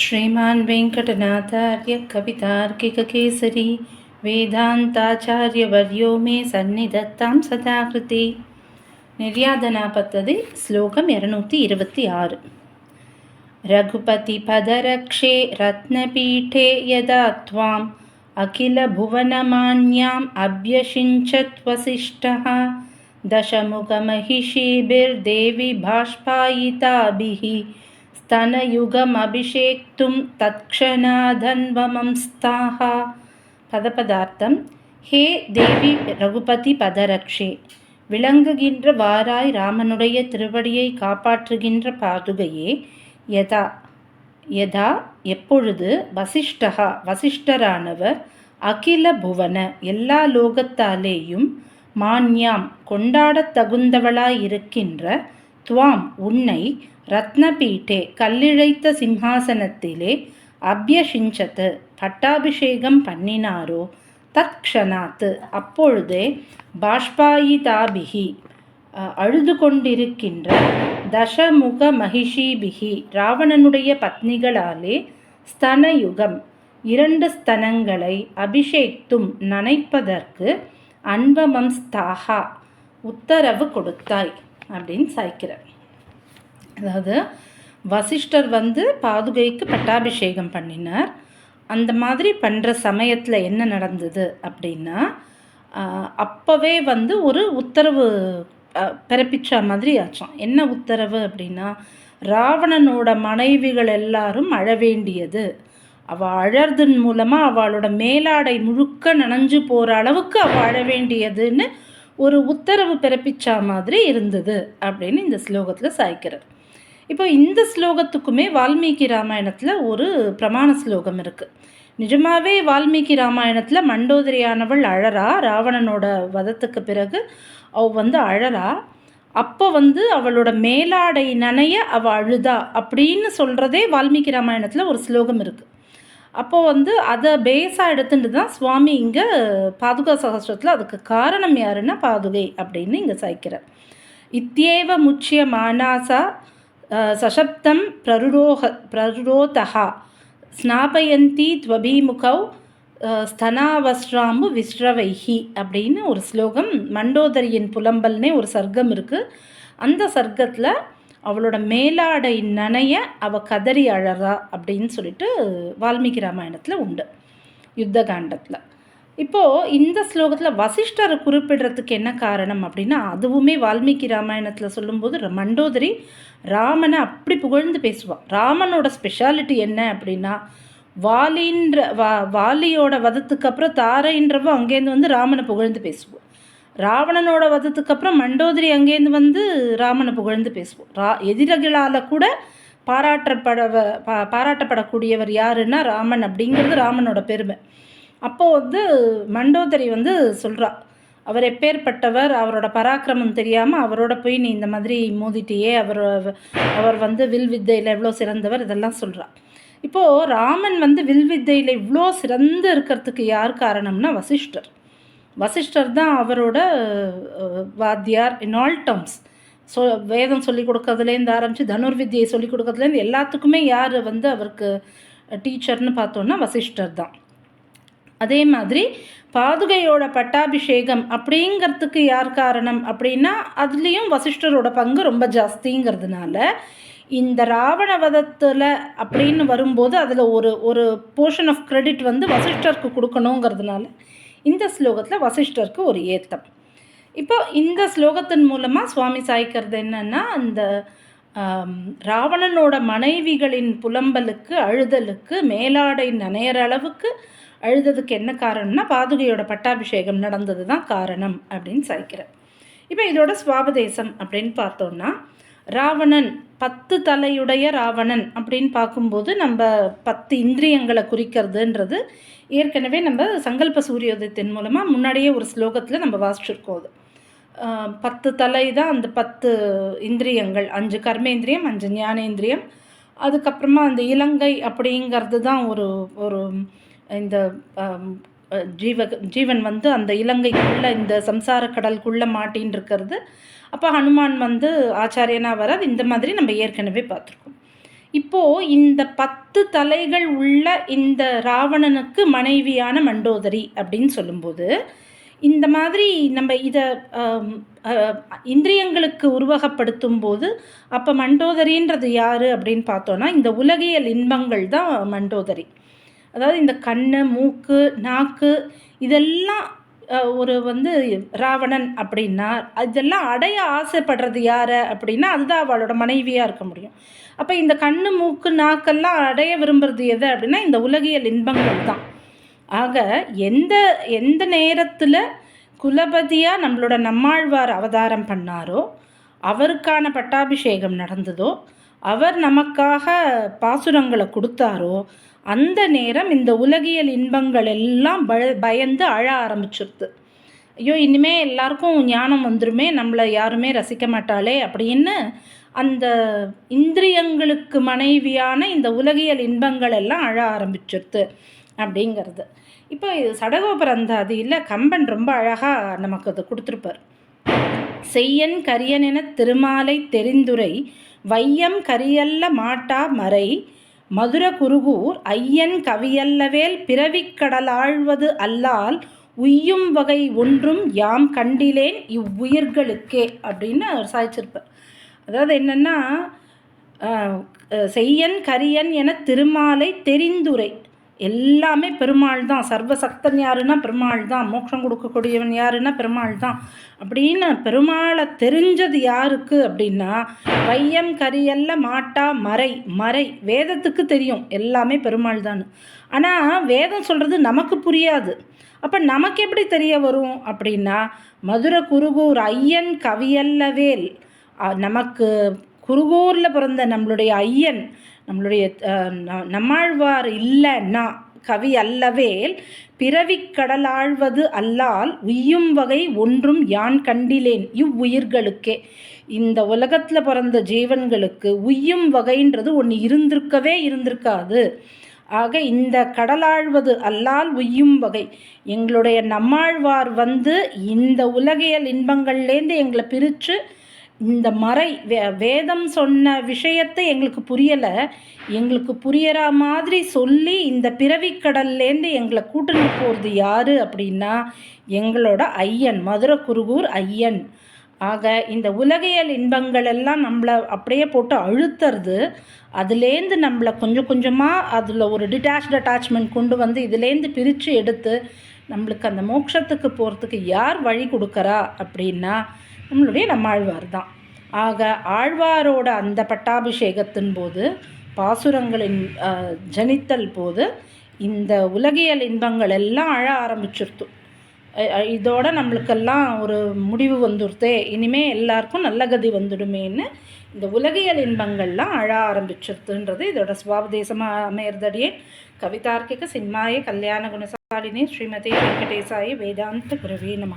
श्रीमान् वेङ्कटनाथार्य कवितार्किककेसरी वेदान्ताचार्यवर्यो मे सन्निधत्तां सदा कृते निर्यादना पद्धति श्लोकम् இரநூத்தி இருபத்தி ஆறு रघुपतिपदरक्षे रत्नपीठे यदा त्वाम् अखिलभुवनमान्याम् अभ्यषिञ्चत्वसिष्ठः दशमुखमहिषीभिर्देवि बाष्पायिताभिः स्तनयुगमभिषेक्तुं तत्क्षणाधन्वमंस्ताः பதபதார்த்தம் ஹே தேவி ரகுபதி பதரக்ஷே விளங்குகின்ற வாராய் ராமனுடைய திருவடியை காப்பாற்றுகின்ற பாதுகையே யதா யதா எப்பொழுது வசிஷ்டகா வசிஷ்டரானவர் அகில புவன எல்லா லோகத்தாலேயும் மான்யாம் கொண்டாடத் தகுந்தவளாயிருக்கின்ற துவாம் உன்னை ரத்னபீட்டே கல்லிழைத்த சிம்ஹாசனத்திலே அபியஷிஞ்சத்து பட்டாபிஷேகம் பண்ணினாரோ? தத்க்ஷணாத்து அப்பொழுதே பாஷ்பாயிதாபிகி அழுது கொண்டிருக்கின்ற தசமுக மகிஷிபிகி ராவணனுடைய பத்னிகளாலே ஸ்தனயுகம் இரண்டு ஸ்தனங்களை அபிஷேக்தும் நனைப்பதற்கு அன்பமம்ஸ்தாகா உத்தரவு கொடுத்தாய். அப்படின்னு சாய்க்கிறார் அதாவது வசிஷ்டர் வந்து பாதுகைக்கு பட்டாபிஷேகம் பண்ணினார். அந்த மாதிரி பண்ணுற சமயத்தில் என்ன நடந்தது அப்படின்னா அப்போவே வந்து ஒரு உத்தரவு பிறப்பிச்ச மாதிரி ஆச்சான் என்ன உத்தரவு அப்படின்னா ராவணனோட மனைவிகள் எல்லாரும் அழ வேண்டியது. அவள் அழறதன் மூலமாக அவளோட மேலாடை முழுக்க நனைஞ்சு போகிற அளவுக்கு அவள் அழ வேண்டியதுன்னு ஒரு உத்தரவு பிறப்பிச்சா மாதிரி இருந்தது அப்படின்னு இந்த ஸ்லோகத்தில் சாய்க்கிறார். இப்போ இந்த ஸ்லோகத்துக்குமே வால்மீகி ராமாயணத்தில் ஒரு பிரமாண ஸ்லோகம் இருக்குது நிஜமாவே வால்மீகி ராமாயணத்தில் மண்டோதரியானவள் அழறா ராவணனோட வதத்துக்கு பிறகு அவ வந்து அழறா அப்போ வந்து அவளோட மேலாடை நனைய அவள் அழுதா அப்படின்னு சொல்கிறதே வால்மீகி ராமாயணத்தில் ஒரு ஸ்லோகம் இருக்குது அப்போது வந்து அதை பேஸாக எடுத்துட்டு தான் சுவாமி இங்கே பாதுகா சகசிரத்தில் அதுக்கு காரணம் யாருன்னா பாதுகை அப்படின்னு இங்கே சாய்க்கிறார். இத்தியேவ முச்சிய மானாசா சசப்தம் பிரருரோக பிரருரோதா ஸ்நாபயந்தி துவபிமுகௌ ஸ்தனாவஸ்ராம்பு விஸ்ரவைஹி அப்படின்னு ஒரு ஸ்லோகம் மண்டோதரியின் புலம்பல்னே ஒரு சர்க்கம் இருக்குது அந்த சர்க்கத்தில் அவளோட மேலாடை நனைய அவள் கதறி அழறா அப்படின்னு சொல்லிட்டு வால்மீகி ராமாயணத்தில் உண்டு யுத்த காண்டத்தில். இப்போது இந்த ஸ்லோகத்தில் வசிஷ்டரை குறிப்பிடுறதுக்கு என்ன காரணம் அப்படின்னா அதுவுமே வால்மீகி ராமாயணத்தில் சொல்லும்போது மண்டோதரி ராமனை அப்படி புகழ்ந்து பேசுவாள் ராமனோட ஸ்பெஷாலிட்டி என்ன அப்படின்னா வாலின்ற வா வாலியோட வதத்துக்கு அப்புறம் தாரைன்றவ அங்கேருந்து வந்து ராமனை புகழ்ந்து பேசுவோம் ராவணனோட வதத்துக்கு அப்புறம் மண்டோதரி அங்கேருந்து வந்து ராமனை புகழ்ந்து பேசுவோம். ரா எதிரிகளால் கூட பாராட்டப்பட பா பாராட்டப்படக்கூடியவர் யாருன்னா ராமன் அப்படிங்கிறது ராமனோட பெருமை. அப்போது வந்து மண்டோதரி வந்து சொல்கிறா அவர் எப்பேற்பட்டவர் அவரோட பராக்கிரமம் தெரியாமல் அவரோட போய் நீ இந்த மாதிரி மோதிட்டியே அவர் அவர் வந்து வில் வித்தையில் எவ்வளோ சிறந்தவர்? இதெல்லாம் சொல்கிறா இப்போது ராமன் வந்து வில் வித்தையில் இவ்வளோ சிறந்து இருக்கிறதுக்கு யார் காரணம்னா வசிஷ்டர். வசிஷ்டர் தான் அவரோட வாத்தியார் இன் ஆல் டேர்ம்ஸ் சொ வேதம் சொல்லிக் கொடுக்கறதுலேருந்து ஆரம்பித்து தனுர்வித்தியை சொல்லிக் கொடுக்கறதுலேருந்து எல்லாத்துக்குமே யார் வந்து அவருக்கு டீச்சர்னு பார்த்தோன்னா வசிஷ்டர் தான். அதே மாதிரி பாதுகையோட பட்டாபிஷேகம் அப்படிங்கிறதுக்கு யார் காரணம் அப்படின்னா அதுலேயும் வசிஷ்டரோட பங்கு ரொம்ப ஜாஸ்திங்கிறதுனால இந்த ராவணவதத்தில் அப்படின்னு வரும்போது அதில் ஒரு ஒரு போர்ஷன் ஆஃப் க்ரெடிட் வந்து வசிஷ்டருக்கு கொடுக்கணுங்கிறதுனால இந்த ஸ்லோகத்தில் வசிஷ்டருக்கு ஒரு ஏத்தம். இப்போ இந்த ஸ்லோகத்தின் மூலமாக சுவாமி சாய்க்கிறது என்னென்னா அந்த ராவணனோட மனைவிகளின் புலம்பலுக்கு அழுதலுக்கு மேலாடை நனையிற அளவுக்கு அழுததுக்கு என்ன காரணம்னா பாதுகையோட பட்டாபிஷேகம் நடந்தது தான் காரணம் அப்படின்னு சாய்க்கிறேன் இப்போ இதோட சுவாபதேசம் அப்படின்னு பார்த்தோன்னா ராவணன் பத்து தலையுடைய ராவணன் அப்படின்னு பார்க்கும்போது நம்ம பத்து இந்திரியங்களை குறிக்கிறதுன்றது ஏற்கனவே நம்ம சங்கல்ப சூரியோதயத்தின் மூலமாக முன்னாடியே ஒரு ஸ்லோகத்தில் நம்ம வாசிச்சிருக்கோம் அது. பத்து தலை தான் அந்த பத்து இந்திரியங்கள். அஞ்சு கர்மேந்திரியம் அஞ்சு ஞானேந்திரியம். அதுக்கப்புறமா அந்த இலங்கை அப்படிங்கிறது தான் ஒரு ஒரு இந்த ஜீவ ஜீவன் வந்து அந்த இலங்கைக்குள்ளே இந்த சம்சார கடலுக்குள்ளே மாட்டின்னு இருக்கிறது அப்போ ஹனுமான் வந்து ஆச்சாரியனாக வராது இந்த மாதிரி நம்ம ஏற்கனவே பார்த்துருக்கோம். இப்போது இந்த பத்து தலைகள் உள்ள இந்த ராவணனுக்கு மனைவியான மண்டோதரி அப்படின்னு சொல்லும்போது இந்த மாதிரி நம்ம இதை இந்திரியங்களுக்கு உருவகப்படுத்தும் போது அப்போ மண்டோதரின்றது யார் அப்படின்னு பார்த்தோன்னா இந்த உலகியல் இன்பங்கள் தான் மண்டோதரி. அதாவது இந்த கண் மூக்கு நாக்கு இதெல்லாம் ஒரு வந்து ராவணன் அப்படின்னா இதெல்லாம் அடைய ஆசைப்படுறது யார் அப்படின்னா அதுதான் அவளோட மனைவியாக இருக்க முடியும். அப்போ இந்த கண்ணு மூக்கு நாக்கெல்லாம் அடைய விரும்புறது எது அப்படின்னா இந்த உலகியல் இன்பங்கள் தான். ஆக எந்த எந்த நேரத்தில் குலபதியாக நம்மளோட நம்மாழ்வார் அவதாரம் பண்ணாரோ அவருக்கான பட்டாபிஷேகம் நடந்ததோ அவர் நமக்காக பாசுரங்களை கொடுத்தாரோ அந்த நேரம் இந்த உலகியல் இன்பங்கள் எல்லாம் பயந்து அழ ஆரம்பிச்சிருது. ஐயோ இனிமே எல்லாருக்கும் ஞானம் வந்துருமே நம்மளை யாருமே ரசிக்க மாட்டாளே அப்படின்னு அந்த இந்திரியங்களுக்கு மனைவியான இந்த உலகியல் இன்பங்கள் எல்லாம் அழ ஆரம்பிச்சிருது அப்படிங்கிறது. இப்போ சடகோபரந்தாதியில் கம்பன் ரொம்ப அழகாக நமக்கு அதை கொடுத்துருப்பார். செய்யன் கரியன் என திருமாலை தெரிந்துரை வையம் கரியல்ல மாட்டா மறை மதுர குருகூர் ஐயன் கவியல்லவேல் பிறவிக்கடலாழ்வது அல்லால் உய்யும் வகை ஒன்றும் யாம் கண்டிலேன் இவ்வுயிர்களுக்கே அப்படின்னு அவர் சாய்ச்சிருப்பார் அதாவது என்னென்னா செய்யன் கரியன் என திருமாலை தெரிந்துரை. எல்லாமே பெருமாள் தான் சர்வசக்தன் யாருன்னா பெருமாள் தான் மோட்சம் கொடுக்கக்கூடியவன் யாருன்னா பெருமாள் தான் அப்படின்னு பெருமாளை தெரிஞ்சது யாருக்கு அப்படின்னா வையம் கரியல்ல மாட்டா மறை மறை. வேதத்துக்கு தெரியும். எல்லாமே பெருமாள் தான் ஆனால் வேதம் சொல்கிறது நமக்கு புரியாது. அப்போ நமக்கு எப்படி தெரிய வரும் அப்படின்னா மதுரை குருகூர் ஐயன் கவியல்லவேல் நமக்கு குருகூரில் பிறந்த நம்மளுடைய ஐயன் நம்மளுடைய நம்மாழ்வார் இல்லைன்னா கவி அல்லவேல் பிறவிக்கடலாழ்வது அல்லால் உய்யும் வகை ஒன்றும் யான் கண்டிலேன் இவ்வுயிர்களுக்கே. இந்த உலகத்தில் பிறந்த ஜீவன்களுக்கு உய்யும் வகைன்றது ஒன்று இருந்திருக்கவே இருந்திருக்காது. ஆக இந்த கடலாழ்வது அல்லால் உய்யும் வகை. எங்களுடைய நம்மாழ்வார் வந்து இந்த உலகியல் இன்பங்கள்லேருந்து எங்களை பிரித்து இந்த மறை வே வேதம் சொன்ன விஷயத்தை எங்களுக்கு புரியலை. எங்களுக்கு புரியற மாதிரி சொல்லி இந்த பிறவிக்கடல்லேருந்து எங்களை கூட்டணி போகிறது யார் அப்படின்னா எங்களோட ஐயன் மதுரை குருகூர் ஐயன். ஆக இந்த உலகியல் இன்பங்கள் எல்லாம் நம்மளை அப்படியே போட்டு அழுத்துறது. அதுலேருந்து நம்மளை கொஞ்சம் கொஞ்சமாக அதில் ஒரு டிட்டாச்ட் அட்டாச்மெண்ட் கொண்டு வந்து இதுலேருந்து பிரித்து எடுத்து நம்மளுக்கு அந்த மோட்சத்துக்கு போகிறதுக்கு யார் வழி கொடுக்குறா அப்படின்னா நம்மளுடைய நம்மாழ்வார் தான். ஆக ஆழ்வாரோட அந்த பட்டாபிஷேகத்தின் போது பாசுரங்களின் ஜனித்தல் போது இந்த உலகியல் இன்பங்கள் எல்லாம் அழ ஆரம்பிச்சிருத்து. இதோட நம்மளுக்கெல்லாம் ஒரு முடிவு வந்துருத்தே இனிமே எல்லாருக்கும் நல்ல கதி வந்துடுமேன்னு இந்த உலகியல் இன்பங்கள்லாம் அழ ஆரம்பிச்சிருத்துன்றது இதோட சுவாபதேசமாக அமையறதடியே கவிதார்க்கிக சிம்மாய கல்யாண குணசாலினி ஸ்ரீமதி வெங்கடேசாயி வேதாந்த குருவே நம.